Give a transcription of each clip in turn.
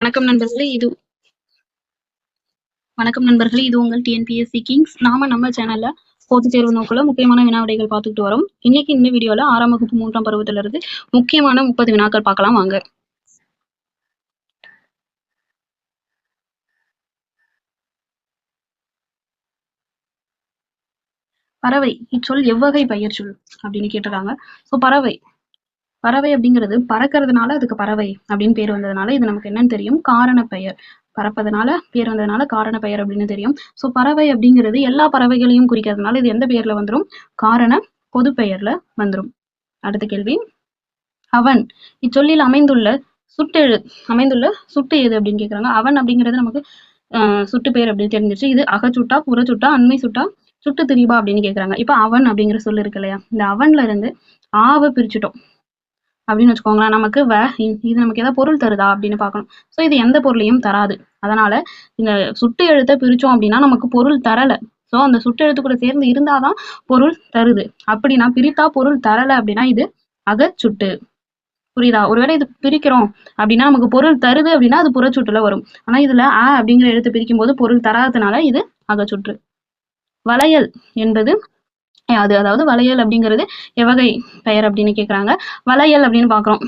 வணக்கம் நண்பர்களே இது வணக்கம் நண்பர்களே இது உங்கள் டிஎன்பிஎஸ்சி கிங்ஸ் நாம நம்ம சேனல்ல பொதுத் தேர்வு நோக்குல முக்கியமான வினா விடைகள் பார்த்துக்கிட்டு வரோம். இன்னைக்கு இந்த வீடியோல ஆறாம் வகுப்பு மூன்றாம் பருவத்துல இருந்து முக்கியமான முப்பது வினாக்கள் பார்க்கலாம் வாங்க. பறவை இச்சொல் எவ்வகை பெயர் சொல் அப்படின்னு கேட்டிருக்காங்க. ஸோ பறவை பறவை அப்படிங்கிறது பறக்கிறதுனால அதுக்கு பறவை அப்படின்னு பேர் வந்ததுனால இது நமக்கு என்னன்னு தெரியும்? காரண பெயர் பறப்பதனால பேர் வந்ததுனால காரண பெயர் அப்படின்னு தெரியும். ஸோ பறவை அப்படிங்கிறது எல்லா பறவைகளையும் குறிக்கிறதுனால இது எந்த பெயர்ல வந்துடும் காரண பொது பெயர்ல வந்துடும் அடுத்த கேள்வி. அவன். இச்சொல்லில் அமைந்துள்ள சுட்டெழு அமைந்துள்ள சுட்டு எது அப்படின்னு கேக்குறாங்க. அவன் அப்படிங்கிறது நமக்கு ஆஹ் சுட்டு பெயர் அப்படின்னு தெரிஞ்சிருச்சு. இது அகச்சுட்டா புறச்சுட்டா அண்மை சுட்டா சுட்டு திரிபா அப்படின்னு கேட்குறாங்க இப்ப அவன் அப்படிங்கிற சொல்லு இருக்கு இல்லையா? இந்த அவன்ல இருந்து ஆவை பிரிச்சுட்டோம். அப்படின்னு வச்சுக்கோங்களேன் நமக்கு வ இ- இது நமக்கு ஏதாவது பொருள் தருதா அப்படின்னு பார்க்கணும். ஸோ இது எந்த பொருளையும் தராது. அதனால இந்த சுட்டு எழுத்தை பிரிச்சோம் அப்படின்னா நமக்கு பொருள் தரல. ஸோ அந்த சுட்டு எழுத்து கூட சேர்ந்து இருந்தாதான் பொருள் தருது. அப்படின்னா பிரித்தா பொருள் தரல அப்படின்னா இது அகச்சுட்டு. புரியுதா? ஒருவேளை இது பிரிக்கிறோம் அப்படின்னா நமக்கு பொருள் தருது அப்படின்னா அது புறச்சுட்டுல வரும். ஆனா இதுல அ அப்படிங்கிற எழுத்து பிரிக்கும் போது பொருள் தராததுனால இது அகச்சுற்று. வளையல் என்பது அது அதாவது வளையல் அப்படிங்கிறது எவ்வகை பெயர் அப்படின்னு கேக்குறாங்க. வளையல் அப்படின்னு பாக்குறோம்.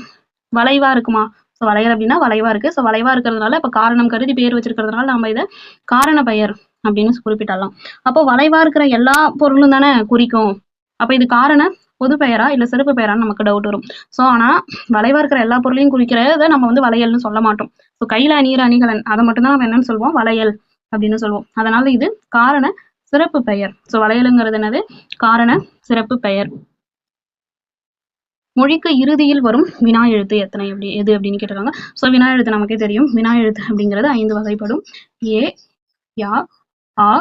வளைவா இருக்குமா? ஸோ வளையல் அப்படின்னா வளைவா இருக்கு. ஸோ வளைவா இருக்கிறதுனால இப்ப காரணம் கருதி பேர் வச்சிருக்கிறதுனால நம்ம இதை காரண பெயர் அப்படின்னு குறிப்பிட்டாலாம். அப்போ வளைவா இருக்கிற எல்லா பொருளும் தானே குறிக்கும். அப்ப இது காரண பொது பெயரா இல்ல சிறப்பு பெயரான்னு நமக்கு டவுட் வரும். ஸோ ஆனா வளைவா இருக்கிற எல்லா பொருளையும் குறிக்கிறத நம்ம வந்து வளையல்னு சொல்ல மாட்டோம். ஸோ கையில அணியிற அணிகலன் அதை மட்டும்தான் நம்ம என்னன்னு சொல்லுவோம்? வளையல் அப்படின்னு சொல்லுவோம். அதனால இது காரண சிறப்பு பெயர். ஸோ வளையலுங்கிறது என்னது? காரண சிறப்பு பெயர். மொழிக்கு இறுதியில் வரும் வினா எழுத்து எத்தனை அப்படி எது அப்படின்னு கேட்டிருக்காங்க. ஸோ வினா எழுத்து நமக்கே தெரியும். வினா எழுத்து அப்படிங்கிறது ஐந்து வகைப்படும். ஏ யா ஆ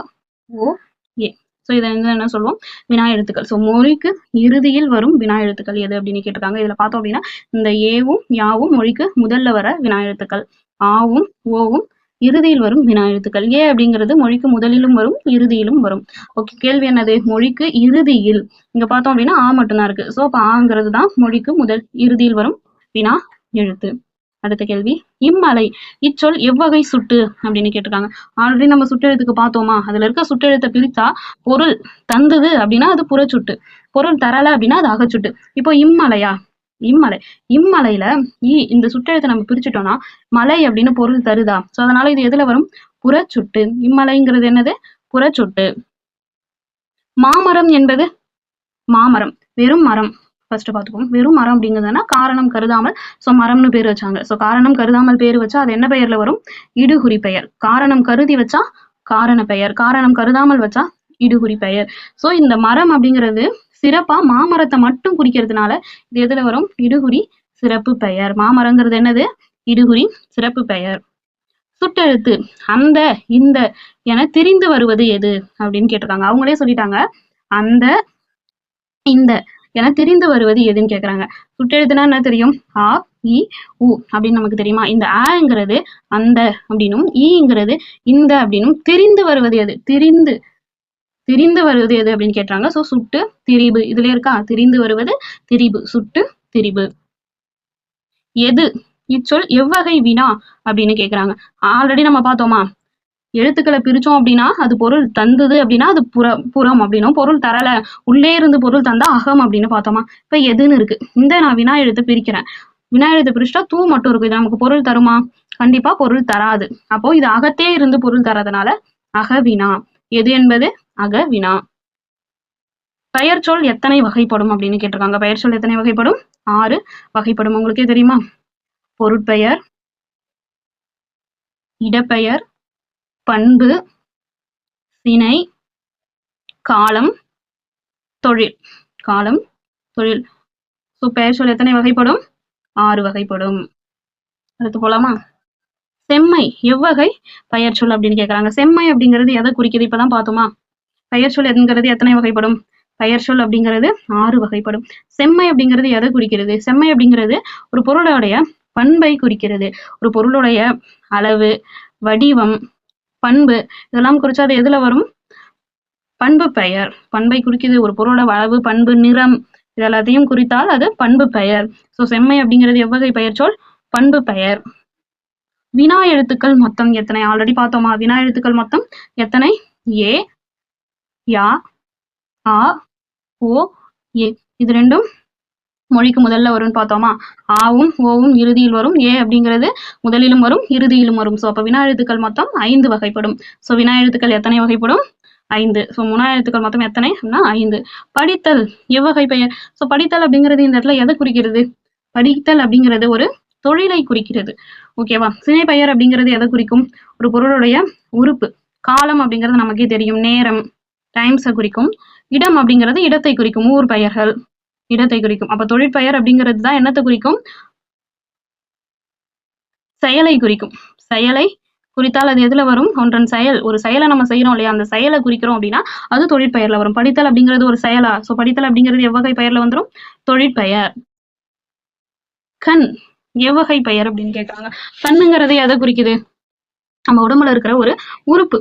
ஓ ஏ. ஸோ இதை வந்து என்ன சொல்லுவோம் வினா எழுத்துக்கள். ஸோ மொழிக்கு இறுதியில் வரும் வினா எழுத்துக்கள் எது அப்படின்னு கேட்டிருக்காங்க. இதுல பார்த்தோம் அப்படின்னா இந்த ஏவும் யாவும் மொழிக்கு முதல்ல வர வினா எழுத்துக்கள். ஆவும் ஓவும் இறுதியில் வரும் வினா எழுத்துக்கள். ஏ அப்படிங்கிறது மொழிக்கு முதலிலும் வரும் இறுதியிலும் வரும். ஓகே கேள்வி என்னது? மொழிக்கு இறுதியில். இங்க பார்த்தோம் அப்படின்னா ஆ மட்டும்தான் இருக்கு. சோ அப்ப ஆங்கிறது தான் மொழிக்கு முதல் இறுதியில் வரும் வினா எழுத்து. அடுத்த கேள்வி. இம்மலை இச்சொல் எவ்வகை சுட்டு அப்படின்னு கேட்டிருக்காங்க. ஆல்ரெடி நம்ம சுட்டெழுத்துக்கு பார்த்தோமா? அதுல இருக்க சுட்டெழுத்தை பிரித்தா பொருள் தந்தது அப்படின்னா அது புறச்சுட்டு. பொருள் தரல அப்படின்னா அது அகச்சுட்டு. இப்போ இம்மலையா? இம்மலை இம்மலையில ஈ இந்த சுட்டெழுத்தை நம்ம பிரிச்சுட்டோம்னா மலை அப்படின்னு பொருள் தருதா? சோ அதனால இது எதுல வரும்? புறச்சுட்டு. இம்மலைங்கிறது என்னது? புறச்சுட்டு. மாமரம் என்பது? மாமரம். வெறும் மரம். ஃபர்ஸ்ட் பார்த்துக்கோங்க வெறும் மரம் அப்படிங்கிறதுனா காரணம் கருதாமல். ஸோ மரம்னு பேர் வச்சாங்க. ஸோ காரணம் கருதாமல் பேர் வச்சா அது என்ன பெயர்ல வரும்? இடுகுறி பெயர். காரணம் கருதி வச்சா காரண பெயர். காரணம் கருதாமல் வச்சா இடுகுறி பெயர். ஸோ இந்த மரம் அப்படிங்கிறது சிறப்பா மாமரத்தை மட்டும் குறிக்கிறதுனால இது எதுல வரும்? இடுகுறி சிறப்பு பெயர். மாமரங்கிறது என்னது? இடுகுறி சிறப்பு பெயர். சுட்டெழுத்து. அந்த இந்த என திரிந்து வருவது எது? அப்படின்னு கேட்டிருக்காங்க. அவங்களே சொல்லிட்டாங்க. அந்த இந்த என திரிந்து வருவது எதுன்னு கேக்குறாங்க. சுட்டெழுத்துனா என்ன தெரியும்? ஆ இ உ அப்படின்னு நமக்கு தெரியுமா? இந்த ஆங்கிறது அந்த அப்படின்னும் ஈங்கிறது இந்த அப்படின்னும் திரிந்து வருவது எது? திரிந்து திரிந்து வருவது எது அப்படின்னு கேட்டாங்க. சோ சுட்டு திரிபு. இதுல இருக்கா? திரிந்து வருவது திரிபு. சுட்டு திரிபு. எது? இச்சொல் எவ்வகை வினா அப்படின்னு கேக்குறாங்க. ஆல்ரெடி நம்ம பார்த்தோமா? எழுத்துக்களை பிரிச்சோம் அப்படின்னா அது பொருள் தந்தது அப்படின்னா அது புற புறம் அப்படின்னும். பொருள் தரல. உள்ளே இருந்து பொருள் தந்தா அகம் அப்படின்னு பார்த்தோமா? இப்ப எதுன்னு இருக்கு. இந்த நான் வினா எழுத்து பிரிக்கிறேன். வினா எழுத்து பிரிச்சுட்டா தூ மட்டும் இருக்கும் இது நமக்கு பொருள் தருமா? கண்டிப்பா பொருள் தராது. அப்போ இது அகத்தே இருந்து பொருள் தரதுனால அகவினா எது என்பது? அகவினா பெயர் சொல் எத்தனை வகைப்படும் அப்படின்னு கேட்டிருக்காங்க. பெயர் சொல் எத்தனை வகைப்படும்? ஆறு வகைப்படும். உங்களுக்கே தெரியுமா? பொருட்பெயர் இடப்பெயர் பண்பு சினை காலம் தொழில். காலம் தொழில். ஸோ பெயர் சொல் எத்தனை வகைப்படும்? ஆறு வகைப்படும். அடுத்து போலாமா? செம்மை. எவ்வகை பெயர் சொல் அப்படின்னு கேக்குறாங்க. செம்மை அப்படிங்கிறது எதை குறிக்குது? இப்பதான் பார்த்தோமா பெயர் சொல் என்கிறது எத்தனை வகைப்படும்? பெயர் சொல் அப்படிங்கிறது ஆறு வகைப்படும். செம்மை அப்படிங்கிறது எதை குறிக்கிறது? செம்மை அப்படிங்கிறது ஒரு பொருளுடைய பண்பை குறிக்கிறது. ஒரு பொருளுடைய அளவு வடிவம் பண்பு இதெல்லாம் குறிச்சா அது எதுல வரும்? பண்பு பெயர். பண்பை குறிக்குது. ஒரு பொருளோட அளவு பண்பு நிறம் இது எல்லாத்தையும் குறித்தால் அது பண்பு பெயர். சோ செம்மை அப்படிங்கிறது எவ்வகை பெயர் சொல்? பண்பு பெயர். வினா எழுத்துக்கள் மொத்தம் எத்தனை? ஆல்ரெடி பார்த்தோமா? வினா எழுத்துக்கள் மொத்தம் எத்தனை? ஏ. யா ஆ ஓ ஏ. இது ரெண்டும் மொழிக்கு முதல்ல வரும்னு பார்த்தோமா? ஆவும் ஓவும் இறுதியில் வரும். ஏ அப்படிங்கிறது முதலிலும் வரும் இறுதியிலும் வரும். ஸோ அப்போ வினா எழுத்துக்கள் மொத்தம் ஐந்து வகைப்படும். ஸோ வினா எழுத்துக்கள் எத்தனை வகைப்படும்? ஐந்து. ஸோ முனா எழுத்துக்கள் மொத்தம் எத்தனை? அப்படின்னா ஐந்து. படித்தல் எவ்வகை பெயர்? ஸோ படித்தல் அப்படிங்கிறது இந்த இடத்துல எதை குறிக்கிறது? படித்தல் அப்படிங்கிறது ஒரு தொழிலை குறிக்கிறது. ஓகேவா சினை பெயர் அப்படிங்கிறது எதை குறிக்கும்? ஒரு பொருளுடைய உறுப்பு. காலம் அப்படிங்கிறது நமக்கே தெரியும். நேரம். டைம்ஸை குறிக்கும். இடம் அப்படிங்கிறது இடத்தை குறிக்கும் ஊர் பெயர்கள் இடத்தை குறிக்கும். அப்ப தொழிற்பெயர் அப்படிங்கிறது தான் என்னத்தை குறிக்கும்? செயலை குறிக்கும். செயலை குறித்தால் அது எதுல வரும்? ஒன்றன் செயல். ஒரு செயலை நம்ம செய்யறோம் இல்லையா? அந்த செயலை குறிக்கிறோம் அப்படின்னா அது தொழிற்பெயர்ல வரும். படித்தல் அப்படிங்கிறது ஒரு செயலா? சோ படித்தல் அப்படிங்கிறது எவ்வகை பெயர்ல வந்துடும் தொழிற்பெயர் கண் எவ்வகை பெயர் அப்படின்னு கேட்கறாங்க கண்ணுங்கிறது எதை குறிக்குது? நம்ம உடம்புல இருக்கிற ஒரு உறுப்பு.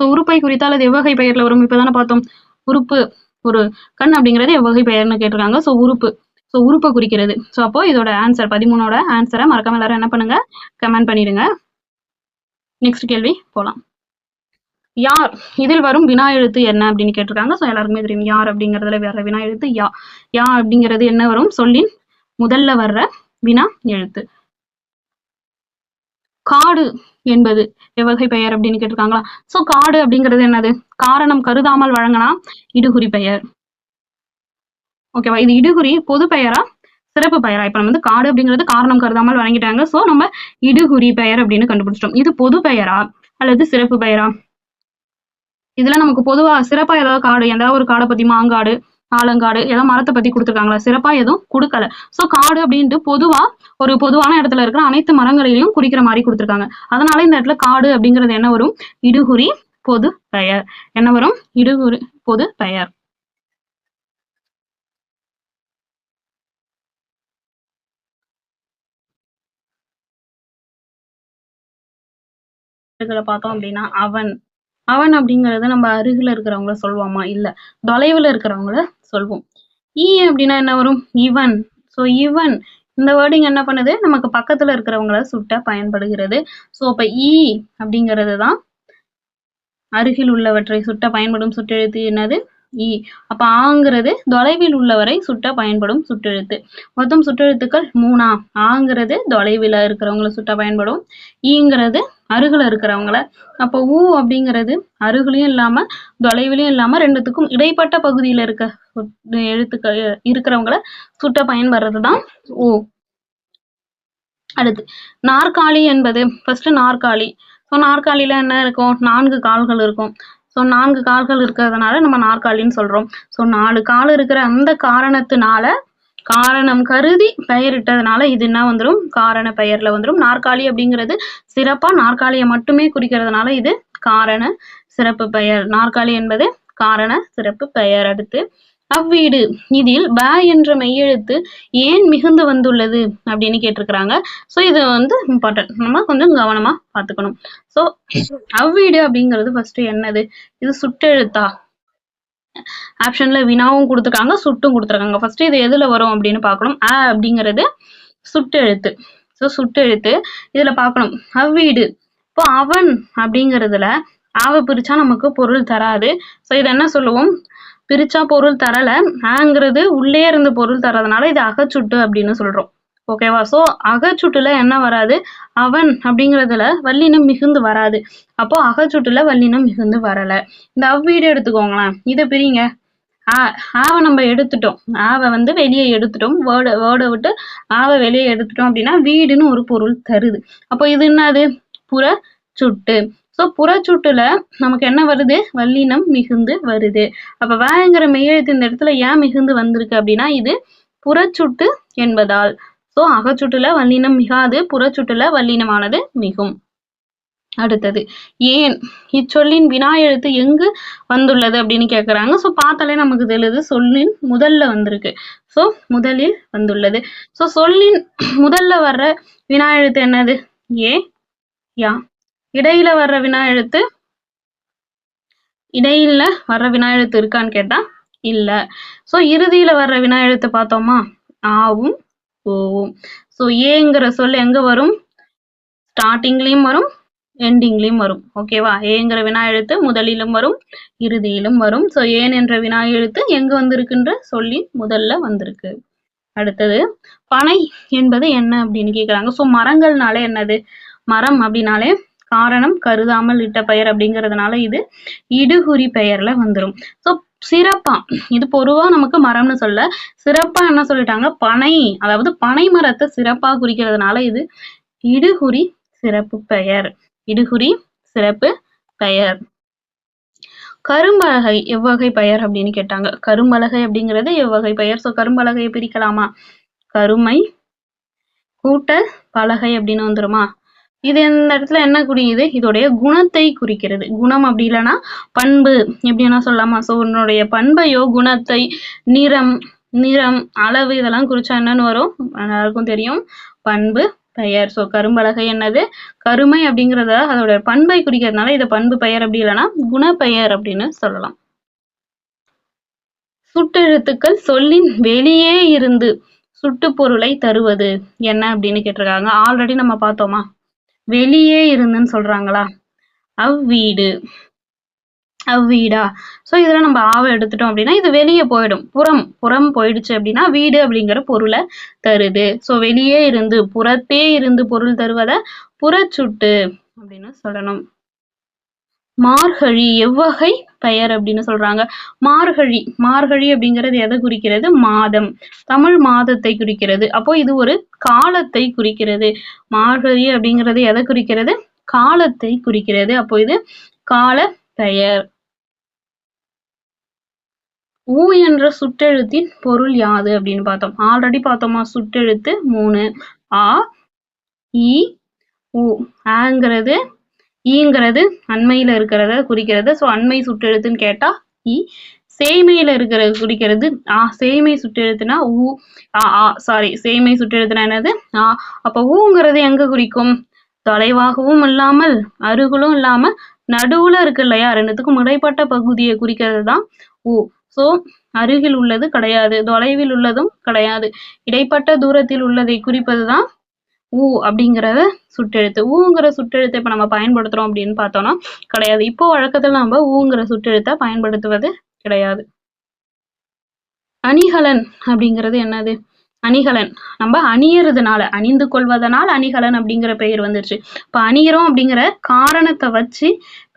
சோ உறுப்பை குறித்தால் அது எவ்வகை பெயர்ல வரும்? இப்பதானே பார்த்தோம். உறுப்பு ஒரு கண் அப்படிங்கிறது எவ்வகை பெயர்னு கேட்டிருக்காங்க. சோ உறுப்பு. சோ உறுப்பை குறிக்கிறது. சோ அப்போ இதோட ஆன்சர் பதிமூணோட ஆன்சரை மறக்காம எல்லாரும் என்ன பண்ணுங்க? கமெண்ட் பண்ணிடுங்க. நெக்ஸ்ட் கேள்வி போலாம். யார்? இதில் வரும் வினா எழுத்து என்ன அப்படின்னு கேட்டிருக்காங்க. ஸோ எல்லாருக்குமே தெரியும் யார் அப்படிங்கறதுல வேற வினா எழுத்து யா. யா அப்படிங்கிறது என்ன வரும்? சொல்லின் முதல்ல வர்ற வினா எழுத்து. காடு என்பது. எவ்வகை பெயர் அப்படின்னு கேட்டிருக்காங்களா? சோ காடு அப்படிங்கிறது என்னது? காரணம் கருதாமல் வழங்கினா இடுகுறி பெயர். ஓகேவா இது இடுகுறி பொது பெயரா? சிறப்பு பெயரா? இப்ப நம்ம வந்து காடு அப்படிங்கிறது காரணம் கருதாமல் வழங்கிட்டாங்க. சோ நம்ம இடுகுறி பெயர் அப்படின்னு கண்டுபிடிச்சிட்டோம். இது பொது பெயரா? அல்லது சிறப்பு பெயரா? இதுல நமக்கு பொதுவா சிறப்பா ஏதாவது காடு ஏதாவது ஒரு காடை பத்தி மாங்காடு ஆலங்காடு ஏதோ மரத்தை பத்தி கொடுத்துருக்காங்களா? சிறப்பா எதுவும் கொடுக்கல. சோ காடு அப்படின்ட்டு பொதுவா ஒரு பொதுவான இடத்துல இருக்கிற அனைத்து மரங்களையும் குறிக்கிற மாதிரி கொடுத்துருக்காங்க. அதனால இந்த இடத்துல காடு அப்படிங்கிறது என்ன வரும்? இடுகுறி பொது பெயர். என்ன வரும்? இடுகுறி பொது பெயர். பார்த்தோம் அப்படின்னா அவன். அவன் அப்படிங்கறத நம்ம அருகில இருக்கிறவங்கள சொல்லுவோமா? இல்ல. தொலைவுல இருக்கிறவங்கள சொல்வோம். ஈ அப்படின்னா என்ன வரும்? இவன். ஸோ இவன். இந்த வேர்டிங் என்ன பண்ணுது? நமக்கு பக்கத்துல இருக்கிறவங்கள சுட்ட பயன்படுகிறது. சோ அப்ப ஈ அப்படிங்கிறது தான் அருகில் உள்ளவற்றை சுட்ட பயன்படும் சுட்டெழுத்து. என்னது? ஈ. அப்ப ஆங்கிறது தொலைவில் உள்ளவரை சுட்ட பயன்படும் சுட்டெழுத்து. மொத்தம் சுட்டெழுத்துக்கள் மூணா. ஆங்கிறது தொலைவில் இருக்கிறவங்கள சுட்ட பயன்படும். ஈங்கிறது அருகில் இருக்கிறவங்கள. அப்போ ஊ அப்படிங்கிறது அருகிலையும் இல்லாம தொலைவிலையும் இல்லாம ரெண்டுத்துக்கும் இடைப்பட்ட பகுதியில இருக்க எழுத்துக்கள் இருக்கிறவங்கள சுட்ட பயன்படுறது தான் ஓ. அடுத்து நாற்காலி என்பது ஃபர்ஸ்ட் நாற்காலி. ஸோ நாற்காலியில என்ன இருக்கும்? நான்கு கால்கள் இருக்கும். ஸோ நான்கு கால்கள் இருக்கிறதுனால நம்ம நாற்காலின்னு சொல்றோம். ஸோ நாலு கால் இருக்கிற அந்த காரணத்தினால காரணம் கருதி பெயரிட்டதுனால இது என்ன வந்துடும் காரண பெயர்ல வந்துடும் நாற்காலி அப்படிங்கிறது சிறப்பா நாற்காலியை மட்டுமே குறிக்கிறதுனால இது காரண சிறப்பு பெயர். நாற்காலி என்பது காரண சிறப்பு பெயர். அடுத்து அவ்வீடு. இதில் ப என்ற மெய்யெழுத்து ஏன் மிகுந்து வந்துள்ளது? அப்படின்னு கேட்டிருக்கிறாங்க. ஸோ இது வந்து இம்பார்ட்டன்ட் நம்ம கொஞ்சம் கவனமா பார்த்துக்கணும். ஸோ அவ்வீடு அப்படிங்கிறது ஃபர்ஸ்ட் என்னது? இது சுட்டெழுத்தா? ஆப்ஷன்ல வினாவும் கொடுத்துருக்காங்க சுட்டும் கொடுத்துருக்காங்க. ஃபர்ஸ்ட் இது எதுல வரும் அப்படின்னு பார்க்கணும். அ அப்படிங்கிறது சுட்டெழுத்து. ஸோ சுட்டெழுத்து இதுல பார்க்கணும். அவ்வீடு. இப்போ அவன் அப்படிங்கிறதுல ஆவ பிரிச்சா நமக்கு பொருள் தராது. ஸோ இது என்ன சொல்லுவோம்? பிரிச்சா பொருள் தரல ஆங்கிறது உள்ளே இருந்து பொருள் தரதுனால இது அகச்சுட்டு அப்படின்னு சொல்றோம். ஓகேவா சோ அகச்சுட்டுல என்ன வராது? அவன் அப்படிங்கிறதுல வல்லினம் மிகுந்து வராது. அப்போ அகச்சுட்டுல வல்லினம் மிகுந்து வரல. இந்த அவ்வீடு எடுத்துக்கோங்களேன். இதை பிரிங்க. ஆ ஆவை நம்ம எடுத்துட்டோம். ஆவை வந்து வெளியே எடுத்துட்டோம். வேர்டை வேர்டை விட்டு ஆவை வெளியே எடுத்துட்டோம் அப்படின்னா வீடுன்னு ஒரு பொருள் தருது. அப்போ இது என்னது? புற சுட்டு. ஸோ புறச்சுட்டுல நமக்கு என்ன வருது? வல்லினம் மிகுந்து வருது. அப்ப வேங்கிற மெய்யெழுத்து இந்த இடத்துல ஏன் மிகுந்து வந்திருக்கு அப்படின்னா இது புறச்சுட்டு என்பதால். ஸோ அகச்சுட்டுல வல்லினம் மிகாது புறச்சுட்டுல வல்லினமானது மிகும். அடுத்தது ஏன்? இச்சொல்லின் வினா எழுத்து எங்கு வந்துள்ளது அப்படின்னு கேக்குறாங்க. ஸோ பார்த்தாலே நமக்கு தெரியுது சொல்லின் முதல்ல வந்திருக்கு. ஸோ முதலில் வந்துள்ளது. ஸோ சொல்லின் முதல்ல வர்ற வினா எழுத்து என்னது? ஏ யா. இடையில வர்ற வினா எழுத்து இடையில வர்ற வினா எழுத்து இருக்கான்னு கேட்டா இல்ல. சோ இறுதியில வர்ற வினா எழுத்து பார்த்தோமா ஆவும் ஓவும் சோ ஏங்கிற சொல் எங்க வரும்? ஸ்டார்டிங்லயும் வரும் எண்டிங்லயும் வரும். ஓகேவா ஏங்கிற வினா எழுத்து முதலிலும் வரும் இறுதியிலும் வரும். ஸோ ஏன் என்ற வினா எழுத்து எங்க வந்திருக்குன்ற சொல்லி முதல்ல வந்திருக்கு. அடுத்தது பனை என்பது என்ன அப்படின்னு கேக்குறாங்க. ஸோ மரங்கள்னாலே என்னது? மரம் அப்படின்னாலே காரணம் கருதாமல் இட்ட பெயர் அப்படிங்கிறதுனால இது இடுகுறி பெயர்ல வந்துரும். ஸோ சிறப்பா இது பொதுவா நமக்கு மரம்னு சொல்ல சிறப்பா என்ன சொல்லிட்டாங்க? பனை அதாவது பனை மரத்தை சிறப்பா குறிக்கிறதுனால இது இடுகுறி சிறப்பு பெயர். இடுகுறி சிறப்பு பெயர். கரும்பலகை எவ்வகை பெயர் அப்படின்னு கேட்டாங்க. கரும்பலகை அப்படிங்கிறது எவ்வகை பெயர்? ஸோ கரும்பலகையை பிரிக்கலாமா? கருமை கூட்டல் பலகை அப்படின்னு வந்துருமா? இது இந்த இடத்துல என்ன குறியுது? இதோடைய குணத்தை குறிக்கிறது. குணம் அப்படி இல்லைன்னா பண்பு எப்படி என்ன சொல்லலாமா? ஸோ உன்னுடைய பண்பையோ குணத்தை நிறம் நிறம் அளவு இதெல்லாம் குறிச்சா என்னன்னு வரும்? எல்லாருக்கும் தெரியும். பண்பு பெயர். ஸோ கரும்பலகை என்னது? கருமை அப்படிங்கிறத அதோட பண்பை குறிக்கிறதுனால இதை பண்பு பெயர் அப்படி இல்லைன்னா குணப்பெயர் அப்படின்னு சொல்லலாம். சுட்டெழுத்துக்கள் சொல்லின் வெளியே இருந்து சுட்டுப்பொருளை தருவது என்ன அப்படின்னு கேட்டிருக்காங்க. ஆல்ரெடி நம்ம பார்த்தோமா? வெளியே இருந்துன்னு சொல்றாங்களா? அவ்வீடு. அவ்வீடா. ஸோ இதில் நம்ம ஆவை எடுத்துட்டோம் அப்படின்னா இது வெளியே போயிடும். புறம். புறம் போயிடுச்சு அப்படின்னா வீடு அப்படிங்கிற பொருளை தருது. ஸோ வெளியே இருந்து புறத்தே இருந்து பொருள் தருவதை புறச்சுட்டு அப்படின்னு சொல்லணும். மார்கழி எவ்வகை பெயர் அப்படின்னு சொல்றாங்க. மார்கழி மார்கழி அப்படிங்கிறது எதை குறிக்கிறது? மாதம். தமிழ் மாதத்தை குறிக்கிறது. அப்போ இது ஒரு காலத்தை குறிக்கிறது. மார்கழி அப்படிங்கிறது எதை குறிக்கிறது? காலத்தை குறிக்கிறது. அப்போ இது கால பெயர். ஊ என்ற சுட்டெழுத்தின் பொருள் யாது அப்படின்னு பார்த்தோம். ஆல்ரெடி பார்த்தோமா? சுட்டெழுத்து மூணு. ஆ இ உ ஈங்கிறது அண்மையில இருக்கிறத குறிக்கிறது. ஸோ அண்மை சுற்றெழுத்துன்னு கேட்டா இ சேமையில இருக்கிறது குறிக்கிறது ஆ. சேமை சுற்றெழுத்துனா ஊ. ஆ ஆ. சாரி சேமை சுற்றெழுத்துனா என்னது? ஆ. அப்ப ஊங்கிறது எங்க குறிக்கும்? தொலைவாகவும் இல்லாமல் அருகிலும் இல்லாம நடுவுல இருக்கு இல்லையா? ரெண்டுத்துக்கும் இடைப்பட்ட பகுதியை குறிக்கிறது தான் ஊ. ஸோ அருகில் உள்ளது கிடையாது. தொலைவில் உள்ளதும் கிடையாது. இடைப்பட்ட தூரத்தில் உள்ளதை குறிப்பது தான் ஊ அப்படிங்கிறத சுட்டெழுத்து. ஊங்கிற சுட்டெழுத்தை இப்போ நம்ம பயன்படுத்துறோம் அப்படின்னு பார்த்தோம்னா கிடையாது. இப்போ வழக்கத்தில் நம்ம ஊங்கிற சுட்டெழுத்தை பயன்படுத்துவது கிடையாது. அணிகலன் அப்படிங்கிறது என்னது? அணிகலன். நம்ம அணியறதுனால அணிந்து கொள்வதனால் அணிகலன் அப்படிங்கிற பெயர் வந்துருச்சு. இப்போ அணிகிறோம் அப்படிங்கிற காரணத்தை வச்சு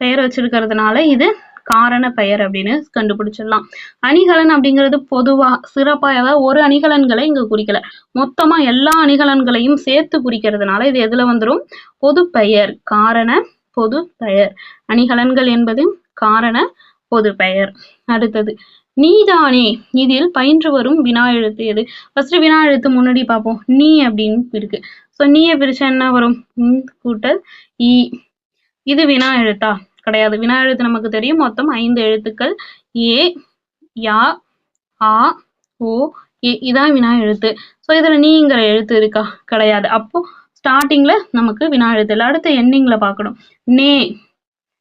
பெயர் வச்சிருக்கிறதுனால இது காரண பெயர் அப்படின்னு கண்டுபிடிச்சிடலாம். அணிகலன் அப்படிங்கிறது பொதுவா சிறப்பா ஏதாவது ஒரு அணிகலன்களை இங்க குறிக்கல. மொத்தமா எல்லா அணிகலன்களையும் சேர்த்து குறிக்கிறதுனால இது எதுல வந்துரும்? பொது பெயர் காரண பொது பெயர். அணிகலன்கள் என்பது காரண பொது பெயர். அடுத்தது நீதானே இதில் பயின்று வரும் வினா எழுத்து எது? ஃபர்ஸ்ட் வினா எழுத்து முன்னாடி பார்ப்போம். நீ அப்படின்னு இருக்கு. ஸோ நீயை பிரிச்சா என்ன வரும்? கூட்டல் ஈ. இது வினா எழுத்தா? கிடையாது. வினா எழுத்து நமக்கு தெரியும். மொத்தம் ஐந்து எழுத்துக்கள். ஏ யா ஆ ஓ ஏ. இதான் வினா எழுத்து. ஸோ இதில் நீங்கிற எழுத்து இருக்கா? கிடையாது. அப்போ ஸ்டார்டிங்ல நமக்கு வினா எழுத்து இல்லை. அடுத்து எண்டிங்ல பார்க்கணும். நே.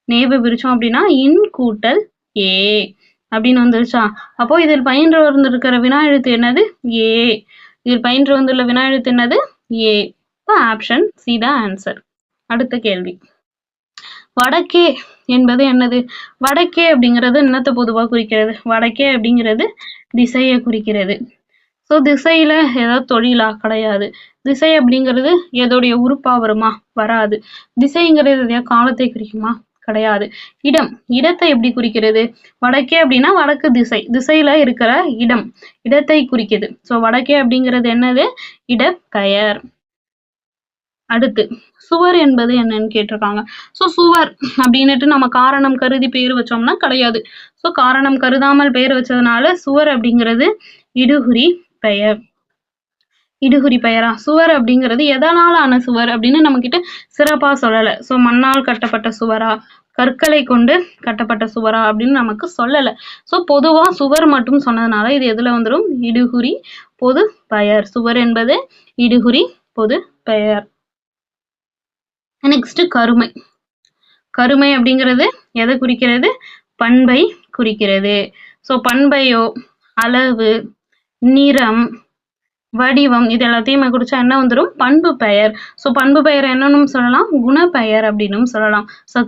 நேவை பிரிச்சோம் அப்படின்னா இன் கூட்டல் ஏ அப்படின்னு வந்துருச்சா? அப்போ இதில் பயின்று வந்திருக்கிற வினா எழுத்து என்னது? ஏ. இதில் பயின்று வந்துள்ள வினா எழுத்து என்னது? ஏ. இப்போ ஆப்ஷன் சி தான் ஆன்சர் அடுத்த கேள்வி. வடக்கே என்பது என்னது? வடக்கே அப்படிங்கிறது என்னத்தை பொதுவாக குறிக்கிறது? வடக்கே அப்படிங்கிறது திசையை குறிக்கிறது. ஸோ திசையில ஏதாவது தொழிலா? கிடையாது. திசை அப்படிங்கிறது எதோடைய உறுப்பா வருமா வராது. திசைங்கிறது எதையா காலத்தை குறிக்குமா? கிடையாது. இடம். இடத்தை எப்படி குறிக்கிறது? வடக்கே அப்படின்னா வடக்கு திசை. திசையில இருக்கிற இடம். இடத்தை குறிக்குது. ஸோ வடக்கே அப்படிங்கிறது என்னது? இடப்பெயர். அடுத்து சுவர் என்பது என்னன்னு கேட்டிருக்காங்க. ஸோ சுவர் அப்படின்னுட்டு நம்ம காரணம் கருதி பேர் வச்சோம்னா கிடையாது. ஸோ காரணம் கருதாமல் பேர் வச்சதுனால சுவர் அப்படிங்கிறது இடுகுறி பெயர். இடுகுறி பெயரா? சுவர் அப்படிங்கிறது எதனால ஆன சுவர் அப்படின்னு நம்ம கிட்ட சிறப்பா சொல்லலை. ஸோ மண்ணால் கட்டப்பட்ட சுவரா? கற்களை கொண்டு கட்டப்பட்ட சுவரா அப்படின்னு நமக்கு சொல்லலை. ஸோ பொதுவா சுவர் மட்டும் சொன்னதுனால இது எதுல வந்துடும் இடுகுறி பொது பெயர். சுவர் என்பது இடுகுறி பொது பெயர். நெக்ஸ்ட் கருமை. கருமை அப்படிங்கிறது எதை குறிக்கிறது? பண்பை குறிக்கிறது. ஸோ பண்பையோ அளவு நிறம் வடிவம் இது எல்லாத்தையும் குறிச்சா என்ன வந்துடும் பண்பு பெயர். ஸோ பண்பு பெயர் என்னன்னு சொல்லலாம் குணப்பெயர் அப்படின்னும் சொல்லலாம். ஸோ